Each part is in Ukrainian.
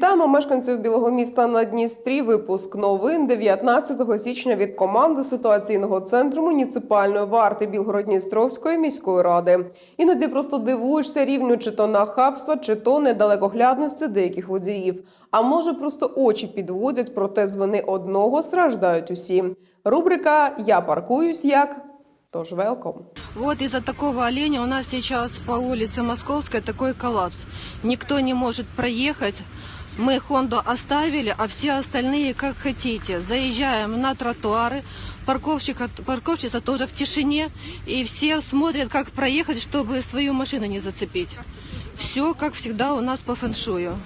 Вітаємо мешканців білого міста на Дністрі. Випуск новин 19 січня від команди ситуаційного центру муніципальної варти Білгород-Дністровської міської ради. Іноді просто дивуєшся рівню чи то нахабства, чи то недалекоглядності деяких водіїв. А може просто очі підводять, проте з вини одного страждають усі. Рубрика Я паркуюсь як. Тож велком. Вот из-за такого оленя у нас сейчас по улице Московской такой коллапс. Никто не может проехать. Мы Хонду оставили, а все остальные как хотите. Заезжаем на тротуары. Парковщика, парковщица тоже в тишине. И все смотрят, как проехать, чтобы свою машину не зацепить. Все, как всегда, у нас по фэншую.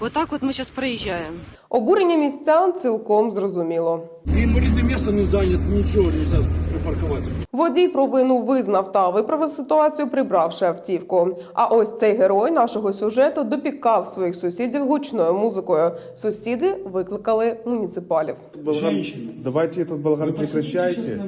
Вот так вот мы сейчас проезжаем. Обурення містян цілком зрозуміло. Инвалидное место не занято, ничего нельзя припарковаться. Водій провину визнав та виправив ситуацію, прибравши автівку. А ось цей герой нашого сюжету допікав своїх сусідів гучною музикою. Сусіди викликали муніципалів. Болгар- Женщина. Давайте этот балаган Вы прекращайте.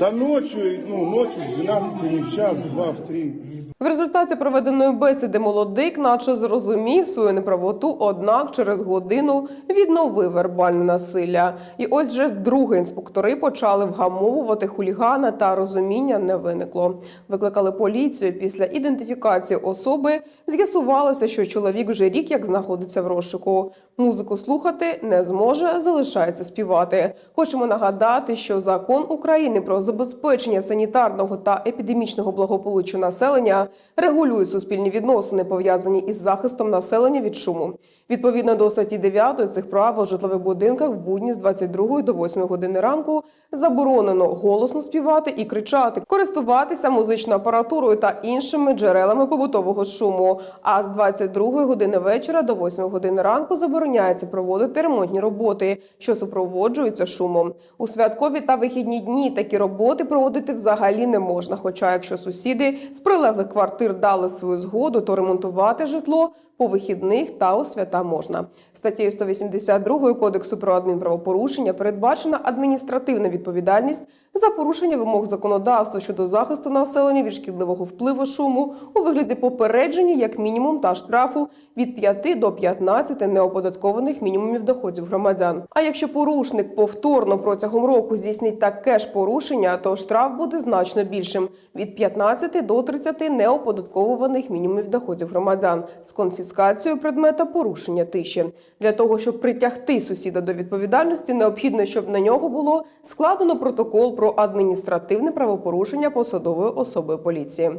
Да ночью, ну, ночью, в 12, в час, два, в три. В результаті проведеної бесіди молодик, наче зрозумів свою неправоту, однак через годину відновив вербальне насилля. І ось вже вдруге інспектори почали вгамовувати хулігана, та розуміння не виникло. Викликали поліцію. Після ідентифікації особи з'ясувалося, що чоловік вже рік як знаходиться в розшуку. Музику слухати не зможе, залишається співати. Хочемо нагадати, що закон України про забезпечення санітарного та епідемічного благополуччя населення регулює суспільні відносини, пов'язані із захистом населення від шуму. Відповідно до статті 9 цих правил в житлових будинках в будні з 22 до 8 години ранку заборонено голосно співати і кричати, користуватися музичною апаратурою та іншими джерелами побутового шуму. А з 22 години вечора до 8 години ранку забороняється проводити ремонтні роботи, що супроводжуються шумом. У святкові та вихідні дні такі роботи проводити взагалі не можна. Хоча, якщо сусіди з прилеглих квартир дали свою згоду, то ремонтувати житло по вихідних та у свята можна. Статтею 182 Кодексу про адмінправопорушення передбачена адміністративна відповідальність за порушення вимог законодавства щодо захисту населення від шкідливого впливу шуму у вигляді попередження як мінімум та штрафу від 5 до 15 неоподаткованих мінімумів доходів громадян. А якщо порушник повторно протягом року здійснить таке ж порушення, то штраф буде значно більшим від 15 до 30 неоподатковуваних мінімумів доходів громадян з конфіскацією предмета порушення тиші. Для того щоб притягти сусіда до відповідальності, необхідно, щоб на нього було складено протокол про адміністративне правопорушення посадової особи поліції.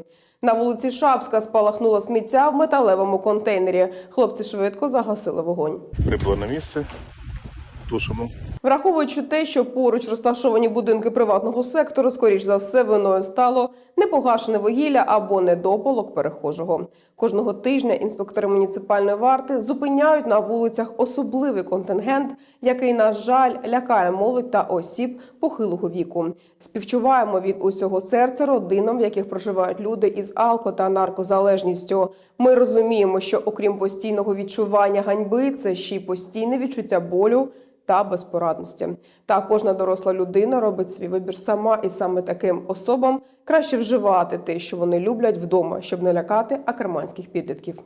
На вулиці Шапська спалахнуло сміття в металевому контейнері. Хлопці швидко загасили вогонь. Прибуло на місце. Тушимо. Враховуючи те, що поруч розташовані будинки приватного сектору, скоріш за все, виною стало непогашене вугілля або недопалок перехожого. Кожного тижня інспектори муніципальної варти зупиняють на вулицях особливий контингент, який, на жаль, лякає молодь та осіб похилого віку. Співчуваємо від усього серця родинам, в яких проживають люди із алко та наркозалежністю. Ми розуміємо, що окрім постійного відчування ганьби, це ще й постійне відчуття болю та безпорадності. Та кожна доросла людина робить свій вибір сама, і саме таким особам краще вживати те, що вони люблять вдома, щоб не лякати акерманських підлітків.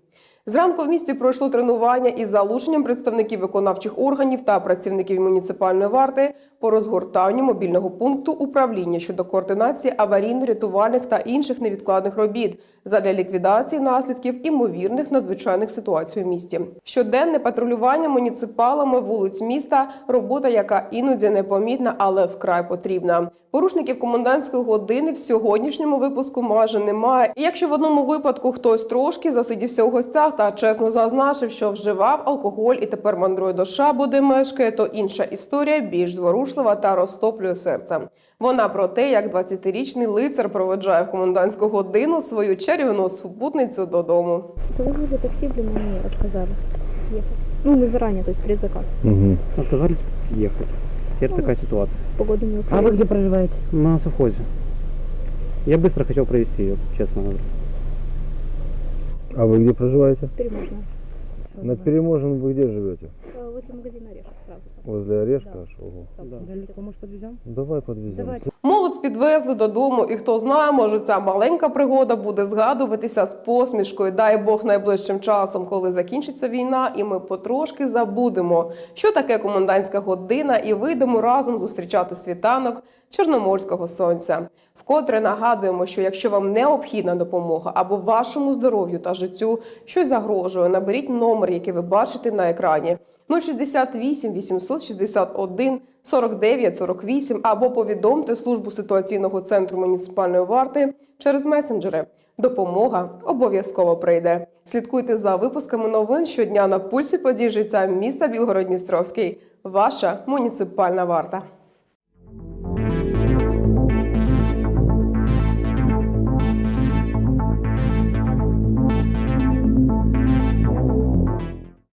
Зранку в місті пройшло тренування із залученням представників виконавчих органів та працівників муніципальної варти по розгортанню мобільного пункту управління щодо координації аварійно-рятувальних та інших невідкладних робіт задля ліквідації наслідків імовірних надзвичайних ситуацій у місті. Щоденне патрулювання муніципалами вулиць міста робота, яка іноді непомітна, але вкрай потрібна. Порушників комендантської години в сьогоднішньому випуску майже немає. І якщо в одному випадку хтось трошки засидівся у гостях та чесно зазначив, що вживав алкоголь і тепер мандрує до шабу, де мешкає, то інша історія більш зворушлива та розтоплює серце. Вона про те, як 20-річний лицар проведжає в комендантську годину свою чарівну супутницю додому. То вызвали такси, блин, они отказали ехать. Ну, мы заранее, то есть предзаказ. Отказались ехать. Теперь такая ситуация. С погодой не А устроили. вы где проживаете? На совхозе. Я быстро хотел провести ее, честно говоря. А вы где проживаете? Теперь. На Переможен вы где живете? Возле магазина Орешек сразу. Возле Орешка? Да. Ого. Далеко, может, подвезем? Давай подвезем. Давайте. Молодь підвезли додому, і хто знає, може ця маленька пригода буде згадуватися з посмішкою. Дай Бог найближчим часом, коли закінчиться війна, і ми потрошки забудемо, що таке комендантська година, і вийдемо разом зустрічати світанок чорноморського сонця. Вкотре нагадуємо, що якщо вам необхідна допомога або вашому здоров'ю та життю щось загрожує, наберіть номер, який ви бачите на екрані. 068 861 49 48 або повідомте службу ситуаційного центру муніципальної варти через месенджери. Допомога обов'язково прийде. Слідкуйте за випусками новин щодня на пульсі подій життя міста Білгород-Дністровський. Ваша муніципальна варта.